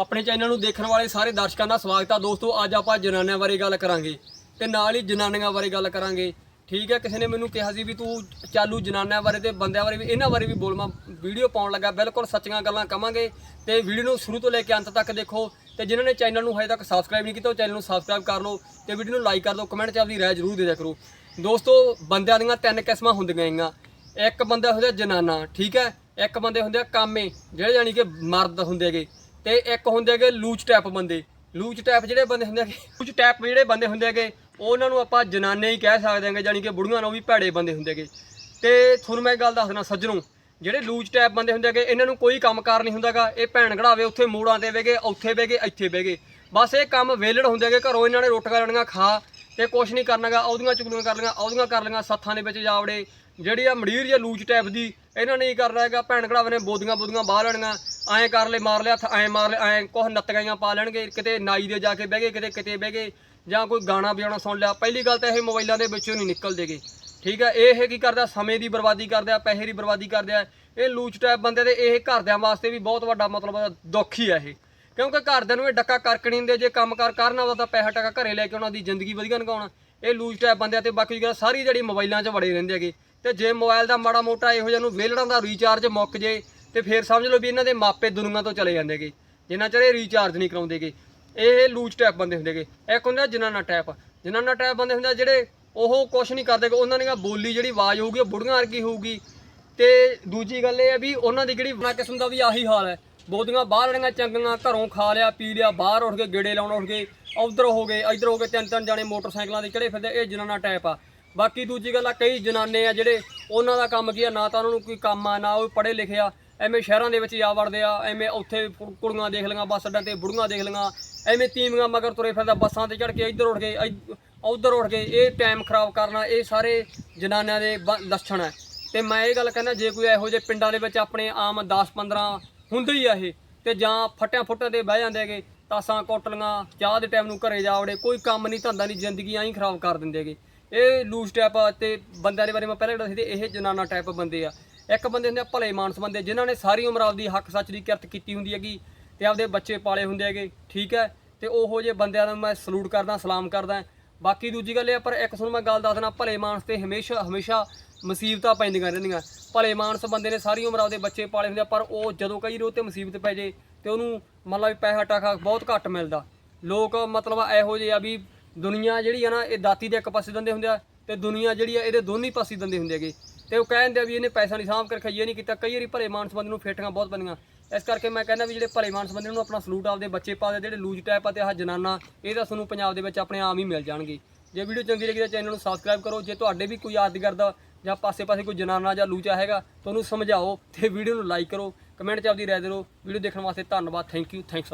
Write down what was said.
ਆਪਣੇ ਚੈਨਲ ਨੂੰ ਦੇਖਣ ਵਾਲੇ ਸਾਰੇ ਦਰਸ਼ਕਾਂ ਦਾ ਸਵਾਗਤ ਆ। ਦੋਸਤੋ, ਅੱਜ ਆਪਾਂ ਜਨਾਨਿਆਂ ਬਾਰੇ ਗੱਲ ਕਰਾਂਗੇ ਤੇ ਨਾਲ ਹੀ ਜਨਾਨੀਆਂ ਬਾਰੇ ਗੱਲ ਕਰਾਂਗੇ। ਠੀਕ ਹੈ, ਕਿਸੇ ਨੇ ਮੈਨੂੰ ਕਿਹਾ ਸੀ ਵੀ ਤੂੰ ਚਾਲੂ ਜਨਾਨਿਆਂ ਬਾਰੇ ਤੇ ਬੰਦਿਆਂ ਬਾਰੇ ਵੀ, ਇਹਨਾਂ ਬਾਰੇ ਵੀ ਬੋਲ। ਮੈਂ ਵੀਡੀਓ ਪਾਉਣ ਲੱਗਾ, ਬਿਲਕੁਲ ਸੱਚੀਆਂ ਗੱਲਾਂ ਕਵਾਂਗੇ। ਤੇ ਵੀਡੀਓ ਨੂੰ ਸ਼ੁਰੂ ਤੋਂ ਲੈ ਕੇ ਅੰਤ ਤੱਕ ਦੇਖੋ। ਤੇ ਜਿਨ੍ਹਾਂ ਨੇ ਚੈਨਲ ਨੂੰ ਹਜੇ ਤੱਕ ਸਬਸਕ੍ਰਾਈਬ ਨਹੀਂ ਕੀਤਾ, ਉਹ ਚੈਨਲ ਨੂੰ ਸਬਸਕ੍ਰਾਈਬ ਕਰ ਲਓ ਤੇ ਵੀਡੀਓ ਨੂੰ ਲਾਈਕ ਕਰ ਦਿਓ ਕਮੈਂਟ 'ਚ ਆਪਦੀ ਰਾਏ ਜ਼ਰੂਰ ਦੇ ਦਿਆ ਕਰੋ। ਦੋਸਤੋ, ਬੰਦਿਆਂ ਦੀਆਂ ਤਿੰਨ ਕਿਸਮਾਂ ਹੁੰਦੀਆਂ ਹੈਗੀਆਂ। ਇੱਕ ਬੰਦਾ ਹੁੰਦਾ ਜਨਾਨਾ, ਠੀਕ ਹੈ? ਇੱਕ ਬੰਦੇ ਹੁੰਦੇ ਆ ਕਾਮੇ, ਜਿਹੜੇ ਜਾਨੀ ਕਿ ਮਰਦ ਹੁੰਦੇ ਹੈਗੇ। ਤੇ ਇੱਕ ਹੁੰਦੇ ਹੈਗੇ ਲੂਚ ਟੈਪ ਬੰਦੇ। ਲੂਚ ਟੈਪ ਜਿਹੜੇ ਬੰਦੇ ਹੁੰਦੇ ਹੈਗੇ ਲੂਚ ਟੈਪ ਜਿਹੜੇ ਬੰਦੇ ਹੁੰਦੇ ਹੈਗੇ, ਉਹਨਾਂ ਨੂੰ ਆਪਾਂ ਜਨਾਨੇ ਹੀ ਕਹਿ ਸਕਦੇ ਹਾਂਗੇ ਜਾਨੀ ਕਿ ਬੁੜੀਆਂ ਨੂੰ ਵੀ ਭੈੜੇ ਬੰਦੇ ਹੁੰਦੇ ਹੈਗੇ। ਤੇ ਤੁਹਾਨੂੰ ਮੈਂ ਇੱਕ ਗੱਲ ਦੱਸਣਾ ਸੱਜਣੋ, ਜਿਹੜੇ ਲੂਚ ਟੈਪ ਬੰਦੇ ਹੁੰਦੇ ਹੈਗੇ, ਇਹਨਾਂ ਨੂੰ ਕੋਈ ਕੰਮਕਾਰ ਨਹੀਂ ਹੁੰਦਾਗਾ। ਇਹ ਭੈਣ ਘੜਾਵੇ ਉੱਥੇ ਮੂੜਾਂ ਤੇ ਬਹਿਗੇ ਉੱਥੇ ਬਹਿਗੇ ਇੱਥੇ ਬਹਿਗੇ ਬਸ ਇਹ ਕੰਮ ਵੇਲੜ ਹੁੰਦੇ ਹੈਗੇ, ਘਰੋਂ ਇਹਨਾਂ ਨੇ ਰੋਟੀਆਂ ਲੈਣੀਆਂ, ਖਾ ਤੇ ਕੁਛ ਨਹੀਂ ਕਰਨਾਗਾ ਉਹਦੀਆਂ ਚੁਗਲੀਆਂ ਕਰ ਲਈਆਂ ਉਹਦੀਆਂ ਕਰ ਲਈਆਂ, ਸੱਥਾਂ ਦੇ ਵਿੱਚ ਜਾਵੜੇ ਜਿਹੜੀ ਆ ਮੜੀਰ ਜਾਂ ਲੂਚ ਟੈਪ ਦੀ, ਇਹਨਾਂ ਨੇ ਹੀ ਕਰਨਾ ਹੈਗਾ, ਭੈਣ ਘੜਾਵੇ ਨੇ ਬੋਦੀਆਂ ਬੋਦੀਆਂ ਬਾਹਰ ਲੈਣੀਆਂ। ਐਂ ਕਰ ਲੈ, ਮਾਰ ਲਿਆ ਹੱਥ, ਐਂ ਮਾਰ ਲੈ, ਐਂ ਕੁਛ ਨੱਤਗਾਈਆਂ ਪਾ ਲੈਣਗੇ, ਕਿਤੇ ਨਾਈ ਦੇ ਜਾ ਕੇ ਬਹਿ ਗਏ, ਕਿਤੇ ਕਿਤੇ ਬਹਿ ਗਏ, ਜਾਂ ਕੋਈ ਗਾਣਾ ਵਜਾਉਣਾ ਸੁਣ ਲਿਆ। ਪਹਿਲੀ ਗੱਲ ਤਾਂ ਇਹ ਮੋਬਾਈਲਾਂ ਦੇ ਵਿੱਚੋਂ ਨਹੀਂ ਨਿਕਲਦੇਗੇ। ਠੀਕ ਹੈ ਇਹ ਕੀ ਕਰਦਾ? ਸਮੇਂ ਦੀ ਬਰਬਾਦੀ ਕਰਦਾ, ਪੈਸੇ ਦੀ ਬਰਬਾਦੀ ਕਰਦੇ। ਆ ਇਹ ਲੂਚ ਟੈਪ ਬੰਦੇ ਦੇ ਇਹ ਘਰਦਿਆਂ ਵਾਸਤੇ ਵੀ ਬਹੁਤ ਵੱਡਾ ਮਤਲਬ ਦੁੱਖ ਹੀ ਹੈ ਇਹ। ਕਿਉਂਕਿ ਘਰਦਿਆਂ ਨੂੰ ਇਹ ਡੱਕਾ ਕਰਕ ਨਹੀਂ ਦਿੰਦੇ, ਜੇ ਕੰਮਕਾਰ ਕਰਨਾ ਉਹਦਾ ਤਾਂ ਪੈਸਾ ਟਕਾ ਘਰੇ ਲੈ ਕੇ ਉਹਨਾਂ ਦੀ ਜ਼ਿੰਦਗੀ ਵਧੀਆ ਲੰਘਾਉਣਾ ਇਹ ਲੂਜ ਟੈਪ ਬੰਦਿਆਂ ਤੇ ਬਾਕੀ ਗੱਲ ਸਾਰੀ ਜਿਹੜੀ ਮੋਬਾਈਲਾਂ 'ਚ ਵੜੇ ਰਹਿੰਦੇ ਹੈਗੇ। ਤੇ ਜੇ ਮੋਬਾਈਲ ਦਾ ਮਾੜਾ ਮੋਟਾ ਇਹੋ ਜਿਹਾ ਨੂੰ ਵੇਲੜਾਂ ਦਾ ਰੀਚਾਰਜ ਮੁੱਕ ਜੇ ਤੇ ਫਿਰ ਸਮਝ ਲਓ ਵੀ ਇਹਨਾਂ ਦੇ ਮਾਪੇ ਦੁਨੀਆ ਤੋਂ ਚਲੇ ਜਾਂਦੇਗੇ ਜਿੰਨਾ ਚਿਰ ਇਹ ਰੀਚਾਰਜ ਨਹੀਂ ਕਰਾਉਂਦੇਗੇ। ਇਹ ਲੂਜ ਟੈਪ ਬੰਦੇ ਹੁੰਦੇਗੇ। ਇੱਕ ਹੁੰਦਾ ਜਨਾਨਾ ਟੈਪ ਜਨਾਨਾ ਟੈਪ ਬੰਦੇ ਹੁੰਦੇ ਆ ਜਿਹੜੇ ਉਹ ਕੁਝ ਨਹੀਂ ਕਰਦੇ, ਉਹਨਾਂ ਦੀਆਂ ਬੋਲੀ ਜਿਹੜੀ ਆਵਾਜ਼ ਹੋਊਗੀ, ਉਹ ਬੁੜੀਆਂ ਵਰਗੀ ਹੋਊਗੀ। ਤੇ ਦੂਜੀ ਗੱਲ ਇਹ ਹੈ ਵੀ ਉਹਨਾਂ ਦੀ ਜਿਹੜੀ ਬਣਾ ਕਿਸਮ ਦਾ ਵੀ ਆਹੀ ਹਾਲ ਹੈ। ਬੋਦੀਆਂ ਬਾਹਰ ਵਾਲੀਆਂ ਚੰਗੀਆਂ ਘਰੋਂ ਖਾ ਲਿਆ, ਪੀ ਲਿਆ, ਬਾਹਰ ਉੱਠ ਕੇ ਗੇੜੇ ਲਾਉਣ ਉੱਠ ਗਏ ਉਧਰ ਹੋ ਗਏ, ਇਧਰ ਹੋ ਗਏ, ਤਿੰਨ ਤਿੰਨ ਜਾਣੇ ਮੋਟਰਸਾਈਕਲਾਂ ਦੇ ਚੜੇ ਫਿਰਦੇ, ਇਹ ਜਨਾਨਾ ਟਾਈਪ ਆ। ਬਾਕੀ ਦੂਜੀ ਗੱਲ ਆ, ਕਈ ਜਨਾਨੇ ਆ ਜਿਹੜੇ ਉਹਨਾਂ ਦਾ ਕੰਮ ਕੀ ਆ, ਨਾ ਤਾਂ ਉਹਨਾਂ ਨੂੰ ਕੋਈ ਕੰਮ ਆ, ਨਾ ਉਹ ਪੜ੍ਹੇ ਲਿਖੇ ਆ ਐਵੇਂ ਸ਼ਹਿਰਾਂ ਦੇ ਵਿੱਚ ਜਾ ਵੜਦੇ ਆ, ਐਵੇਂ ਉੱਥੇ ਕੁ- ਕੁੜੀਆਂ ਦੇਖ ਲਈਆਂ ਬੱਸ ਅੱਡਾਂ ਤੇ ਬੁੜੀਆਂ ਦੇਖ ਲਈਆਂ, ਐਵੇਂ ਤੀਵੀਆਂ ਮਗਰ ਤੁਰੇ ਫਿਰਦਾ ਬੱਸਾਂ ਤੇ ਚੜ ਕੇ ਇੱਧਰ ਉੱਠ ਗਏ ਉਧਰ ਉੱਠ ਗਏ ਇਹ ਟਾਈਮ ਖਰਾਬ ਕਰਨਾ, ਇਹ ਸਾਰੇ ਜਨਾਨਿਆਂ ਦੇ ਬ- ਲੱਛਣ ਹੈ ਤੇ ਮੈਂ ਇਹ ਗੱਲ ਕਹਿੰਦਾ, ਜੇ ਕੋਈ ਇਹੋ ਜਿਹੇ ਪਿੰਡਾਂ ਦੇ ਵਿੱਚ ਆਪਣੇ ਆਮ 10 15 ਹੁੰਦੇ ਹੀ ਆ ਇਹ, ਤੇ ਜਾਂ ਫਟਿਆਂ ਫੁੱਟਾਂ ਤੇ ਬਹਿ ਜਾਂਦੇ ਹੈਗੇ, ਤਾਸਾਂ ਕੋਟਲੀਆਂ ਚਾਹ ਦੇ ਟਾਈਮ ਨੂੰ ਘਰੇ ਜਾ ਵੜੇ, ਕੋਈ ਕੰਮ ਨਹੀਂ, ਧੰਦਾ ਨਹੀਂ, ਜ਼ਿੰਦਗੀ ਐਂ ਖਰਾਬ ਕਰ ਦਿੰਦੇ ਹੈਗੇ। ਇਹ ਲੂਜ਼ ਟੈਪ ਆ, ਤੇ ਬੰਦਿਆਂ ਦੇ ਬਾਰੇ ਮੈਂ ਪਹਿਲਾਂ ਦੱਸੀ ਤੇ ਇਹ ਜਨਾਨਾ ਟਾਈਪ ਬੰਦੇ ਆ। ਇੱਕ ਬੰਦੇ ਹੁੰਦੇ ਆ ਭਲੇ ਮਾਨਸ ਬੰਦੇ, ਜਿਨ੍ਹਾਂ ਨੇ ਸਾਰੀ ਉਮਰ ਆਪਦੀ ਹੱਕ ਸੱਚ ਦੀ ਕਿਰਤ ਕੀਤੀ ਹੁੰਦੀ ਹੈਗੀ ਤੇ ਆਪਦੇ ਬੱਚੇ ਪਾਲੇ ਹੁੰਦੇ ਹੈਗੇ, ਠੀਕ ਹੈ? ਤੇ ਉਹੋ ਜਿਹੇ ਬੰਦਿਆਂ ਨੂੰ ਮੈਂ ਸਲੂਟ ਕਰਦਾ, ਸਲਾਮ ਕਰਦਾ। ਬਾਕੀ ਦੂਜੀ ਗੱਲ ਇਹ ਪਰ ਇੱਕ ਤੁਹਾਨੂੰ ਮੈਂ ਗੱਲ ਦੱਸਣਾ ਭਲੇ ਮਾਨਸ ਤੇ ਹਮੇਸ਼ਾ ਹਮੇਸ਼ਾ ਮੁਸੀਬਤਾਂ ਪੈਂਦੀਆਂ ਰਹਿੰਦੀਆਂ। ਭਲੇ ਮਾਨਸ ਬੰਦੇ ਨੇ ਸਾਰੀ ਉਮਰ ਆਪਦੇ ਬੱਚੇ ਪਾਲੇ ਹੁੰਦੇ ਆ, ਪਰ ਉਹ ਜਦੋਂ ਕਈ ਰੋ ਤੇ ਮੁਸੀਬਤ ਪੈ ਜੇ ਤੇ ਉਹਨੂੰ ਮੰਨ ਲਾ ਪੈਸਾ ਟਾਕਾ ਬਹੁਤ ਘੱਟ ਮਿਲਦਾ। ਲੋਕ ਮਤਲਬ ਇਹੋ ਜਿਹੇ ਆ ਵੀ ਦੁਨੀਆ ਜਿਹੜੀ ਆ ਨਾ, ਇਹ ਦਾਤੀ ਦੇ ਇੱਕ ਪਾਸੇ ਦਿੰਦੇ ਹੁੰਦੇ ਆ ਤੇ ਦੁਨੀਆ ਜਿਹੜੀ ਆ, ਇਹਦੇ ਦੋਨੇ ਪਾਸੇ ਦਿੰਦੇ ਹੁੰਦੇ ਹੈਗੇ। ਤੇ ਉਹ ਕਹਿੰਦੇ ਆ ਵੀ ਇਹਨੇ ਪੈਸਾ ਨਹੀਂ ਸਾਂਭ ਕੇ ਰੱਖਿਆ ਨਹੀਂ ਕੀਤਾ। ਕਈ ਵਾਰੀ ਭਲੇ ਮਾਨਸ ਬੰਦੇ ਨੂੰ ਫੇਟੀਆਂ ਬਹੁਤ ਪੈਂਦੀਆਂ। ਇਸ ਕਰਕੇ ਮੈਂ ਕਹਿੰਦਾ ਵੀ ਜਿਹੜੇ ਭਲੇ ਮਾਨਸ ਬੰਦੇ ਨੂੰ ਆਪਣਾ ਸਲੂਟ ਆਪਦੇ ਬੱਚੇ ਪਾ ਦੇ, ਜਿਹੜੇ ਲੂਜ ਟਾਈਪ ਆ ਤੇ ਆਹ ਜਨਾਨਾ, ਇਹ ਤਾਂ ਤੁਹਾਨੂੰ ਪੰਜਾਬ ਦੇ ਵਿੱਚ ਆਪਣੇ ਆਮ ਹੀ ਮਿਲ ਜਾਣਗੇ। ਜੇ ਵੀਡੀਓ ਚੰਗੀ ਲੱਗੀ ਤਾਂ ਚੈਨਲ ਨੂੰ ਸਬਸਕ੍ਰਾਈਬ ਕਰੋ। ਜੇ ਤੁਹਾਡੇ ਵੀ ਕੋਈ ਯਾਦ ਕਰਦਾ ਜਾਂ ਪਾਸੇ-ਪਾਸੇ ਕੋਈ ਜਨਾਨਾ ਜਾਂ ਲੂਚਾ ਹੈਗਾ ਤੁਹਾਨੂੰ ਸਮਝਾਓ ਤੇ ਵੀਡੀਓ ਨੂੰ ਲਾਈਕ ਕਰੋ। ਕਮੈਂਟ 'ਚ ਆਪਦੀ ਰਾਏ ਦਿਓ। ਵੀਡੀਓ ਦੇਖਣ ਵਾਸਤੇ ਧੰਨਵਾਦ। Thank you thanks